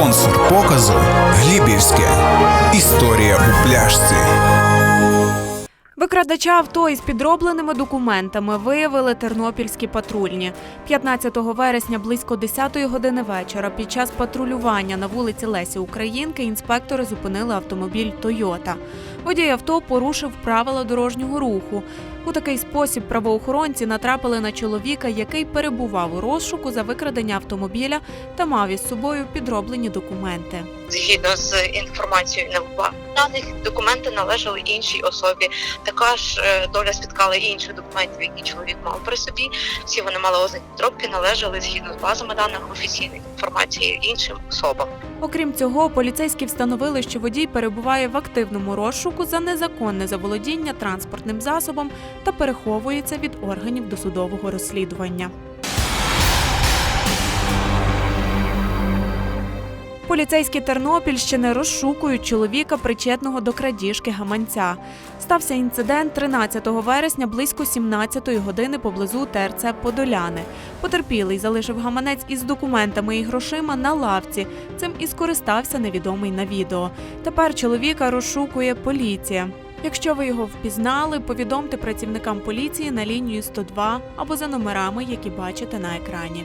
Спонсор показу Глібівське. Історія у пляшці. Викрадача авто із підробленими документами виявили тернопільські патрульні 15 вересня близько 10-ї години вечора. Під час патрулювання на вулиці Лесі Українки інспектори зупинили автомобіль Тойота. Водій авто порушив правила дорожнього руху. У такий спосіб правоохоронці натрапили на чоловіка, який перебував у розшуку за викрадення автомобіля та мав із собою підроблені документи. згідно з інформацією на даних документи належали іншій особі. Така ж е, доля спіткала і інших які чоловік мав при собі. Всі вони мали ознаки підробки, належали згідно з базами даних офіційної інформації іншим особам. Окрім цього, поліцейські встановили, що водій перебуває в активному розшуку за незаконне заволодіння транспортним засобом та переховується від органів досудового розслідування. Поліцейські Тернопільщини розшукують чоловіка, причетного до крадіжки гаманця. Стався інцидент 13 вересня близько 17 години поблизу ТРЦ Подоляни. Потерпілий залишив гаманець із документами і грошима на лавці. Цим і скористався невідомий на відео. Тепер чоловіка розшукує поліція. Якщо ви його впізнали, повідомте працівникам поліції на лінію 102 або за номерами, які бачите на екрані.